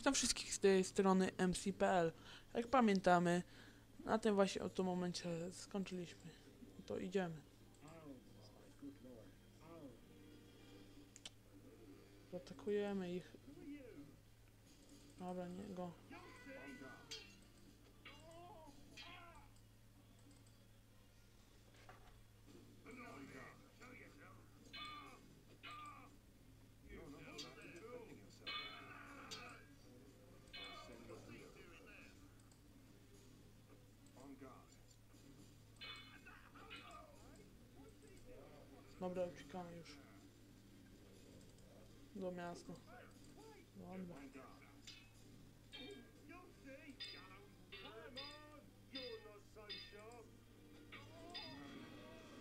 Witam wszystkich z tej strony MC.pl. Jak pamiętamy, na tym właśnie oto momencie skończyliśmy. To idziemy. Zaatakujemy ich. Dobra, nie go. Dobra, uciekamy już. Do miasta. Dobra.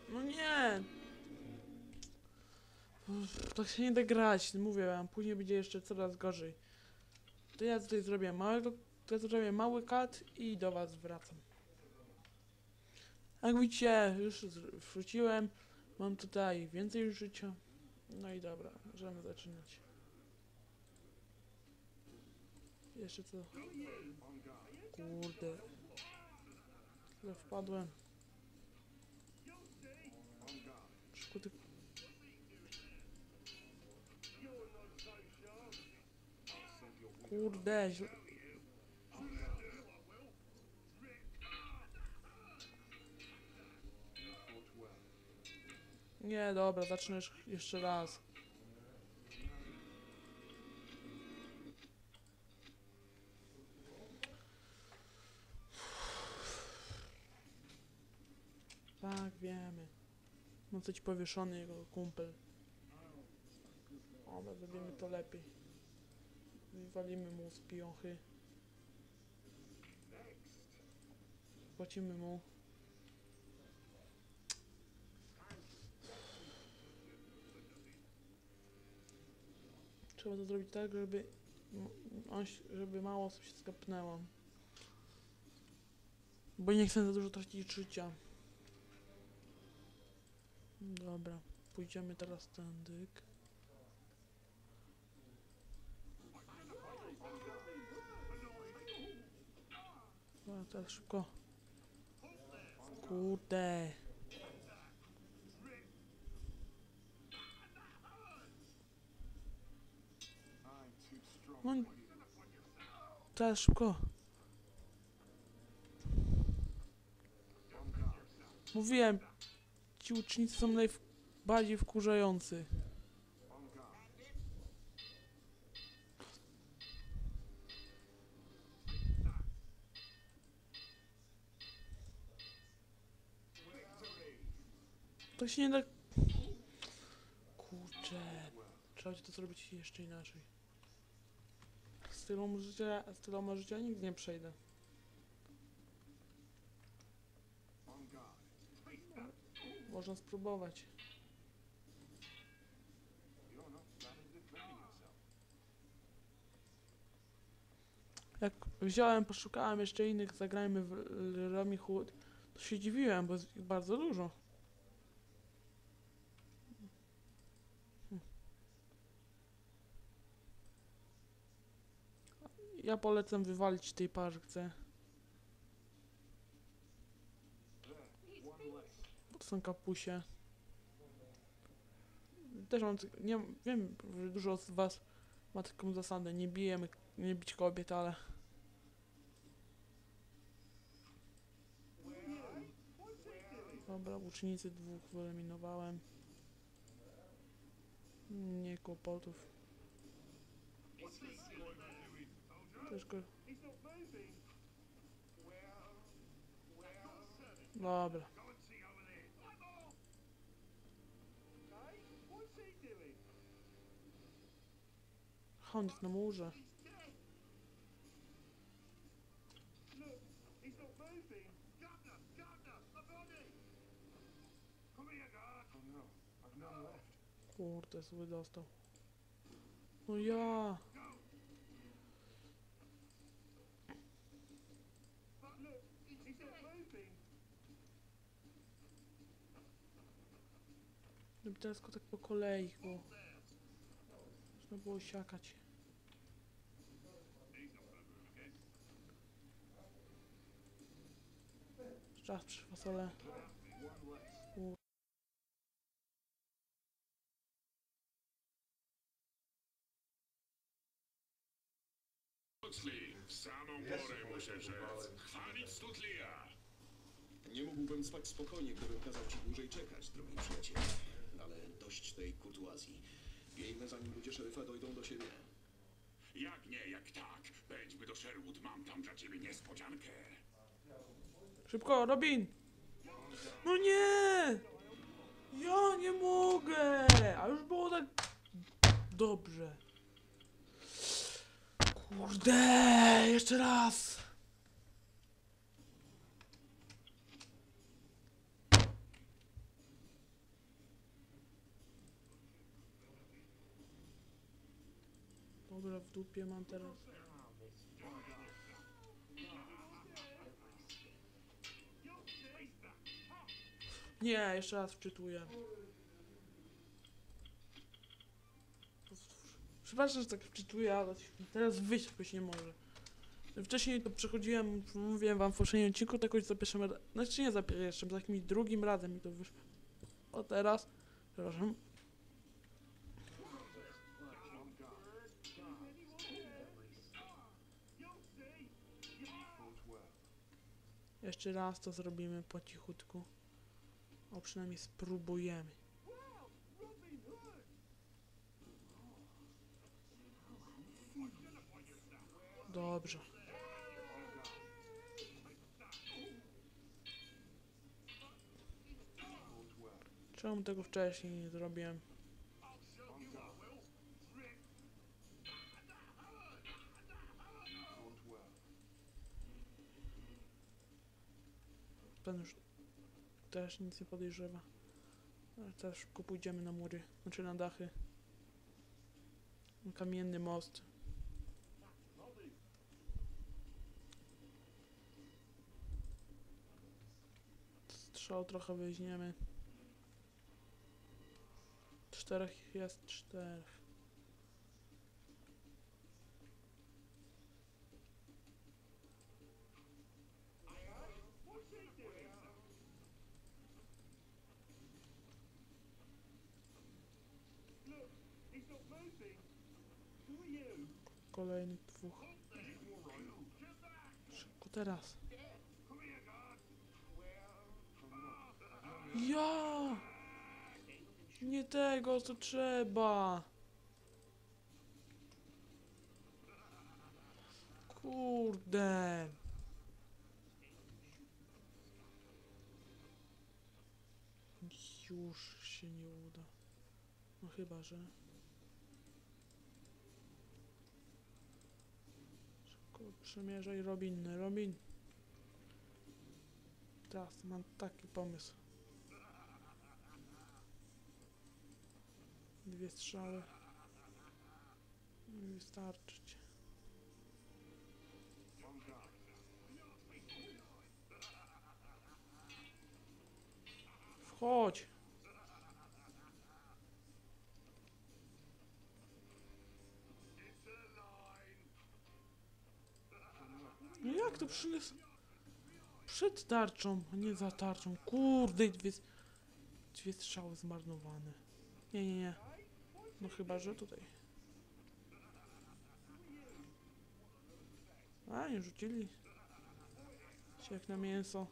No nie! Uff, Tak się nie da grać, mówię wam, później będzie jeszcze coraz gorzej. To ja tutaj zrobię małego, to ja zrobię mały kat i do was wracam. Jak widzicie, już wróciłem, mam tutaj więcej życia. No i dobra, możemy zaczynać. Jeszcze co? Kurde. Tyle wpadłem. Szybko. Kurde, źle- Nie, dobra, zacznę już- jeszcze raz. Tak, wiemy. Ma coś powieszony jego kumpel. Dobra, zrobimy to lepiej. Wywalimy mu z piąchy. Płacimy mu. Trzeba to zrobić tak, żeby on, żeby mało osób się skapnęło. Bo nie chcę za dużo tracić życia. Dobra, pójdziemy teraz tędy. Dobra, teraz szybko. Kurde. No, teraz szybko. Mówiłem, ci ucznicy są najbardziej wkurzający. To się nie da... Kurczę. Trzeba to zrobić jeszcze inaczej. Z tyloma życia, z tyloma życia nigdy nie przejdę. Można spróbować. Jak wziąłem, poszukałem jeszcze innych, zagrajmy w Robin Hood, to się dziwiłem, bo jest ich bardzo dużo. Ja polecam wywalić tej parze. To są kapusie. Też mam, nie wiem, że dużo z was ma taką zasadę, nie bijemy, nie bić kobiet, ale... Dobra, ucznicy dwóch wyeliminowałem. Nie kłopotów. That's good. Labi. Hauns no mūža. Kur tas lidās tev? Nu jā. No teraz tak po kolei, bo można było siakać. Czas przy fasole. W samą porę muszę rzec. Chwalić Stutleya! Nie mógłbym spać spokojnie, gdybym kazał ci dłużej czekać, drogi przyjacielu. Dość tej kurtuazji. Biegnę, zanim ludzie szeryfa dojdą do siebie. Jak nie, jak tak. Pędźmy do Sherwood, mam tam dla ciebie niespodziankę. Szybko, Robin! No nie! Ja nie mogę! A już było tak dobrze. Kurde! Jeszcze raz! W dupie mam teraz. Nie, jeszcze raz wczytuję. Przepraszam, że tak wczytuję, ale teraz wyjść jakoś nie może. Wcześniej to przechodziłem, mówiłem wam w poprzednim odcinku, to jakoś za pierwszym razem, znaczy nie za pierwszym, za jakimś drugim razem mi to wyszło. O teraz, przepraszam. Jeszcze raz to zrobimy po cichutku. O, przynajmniej spróbujemy. Dobrze. Czemu tego wcześniej nie zrobiłem? Pan już też nic nie podejrzewa. Ale teraz szybko pójdziemy na mury, znaczy na dachy. Kamienny most. Strzał trochę weźmiemy. Czterech jest czterech. Kolejnych dwóch. Szybko teraz. Ja! Nie tego, co trzeba. Kurde. Już się nie uda. No chyba, że... Szybko przemierzaj Robin. Robin. Teraz mam taki pomysł. Dwie strzały. Mi wystarczyć. Wchodź! To przyniósł? Przed tarczą, a nie za tarczą. Kurde, dwie, dwie strzały zmarnowane. Nie, nie, nie. No chyba, że tutaj. A, nie rzucili. Się jak na mięso.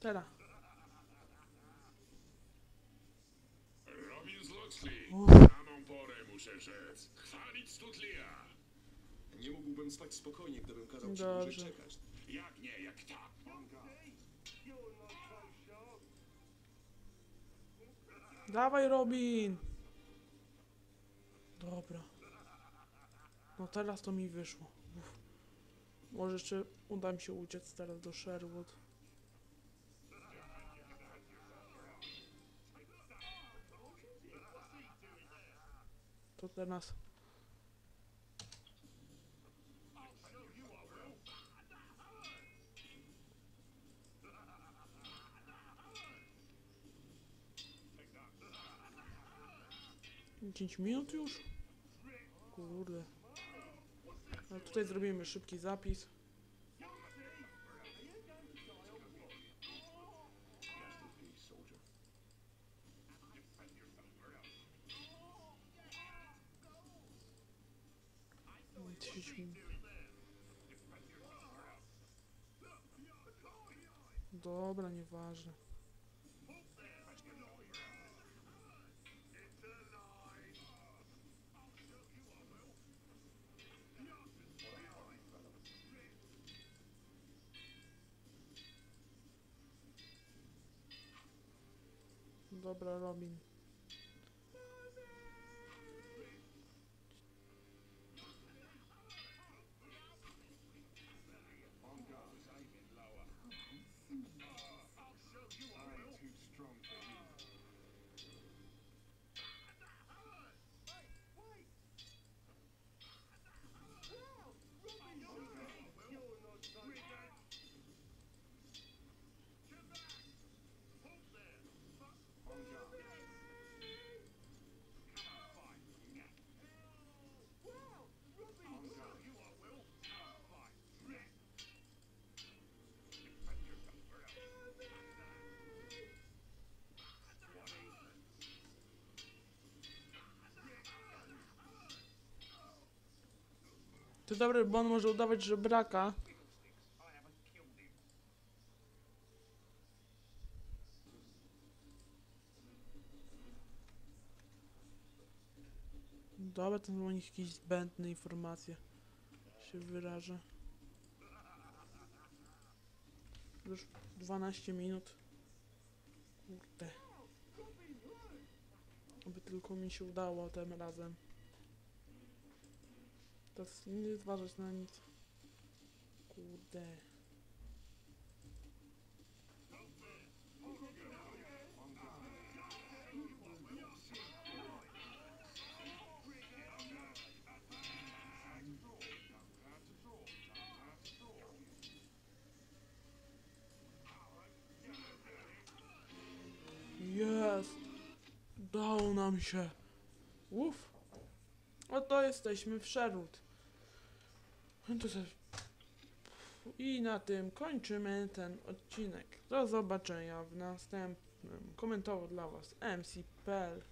Teraz. Robin z w samą porę muszę rzec. Chwalić Tutlija! Nie mógłbym spać spokojnie, gdybym kazał ci dłużej czekać. Jak nie, jak tak. Dawaj, Robin! Dobra. No teraz to mi wyszło. Uff. Może jeszcze uda mi się uciec teraz do Sherwood. todo da nossa. Gente, meu Deus! Kurde. No tutaj zrobimy szybki zapis. Dobra, nieważne. Dobra, Robin. To dobry, bo on może udawać żebraka. Dobra, to są o nich jakieś zbędne informacje. Się wyrażę. Już 12 minut. Kurde. Aby tylko mi się udało tym razem. Teraz nie zważać na nic. Kurde. Jest! Dało nam się. Uff. Oto jesteśmy w Sherwood. No to I na tym kończymy ten odcinek. Do zobaczenia w następnym. Komentował dla Was MC.pl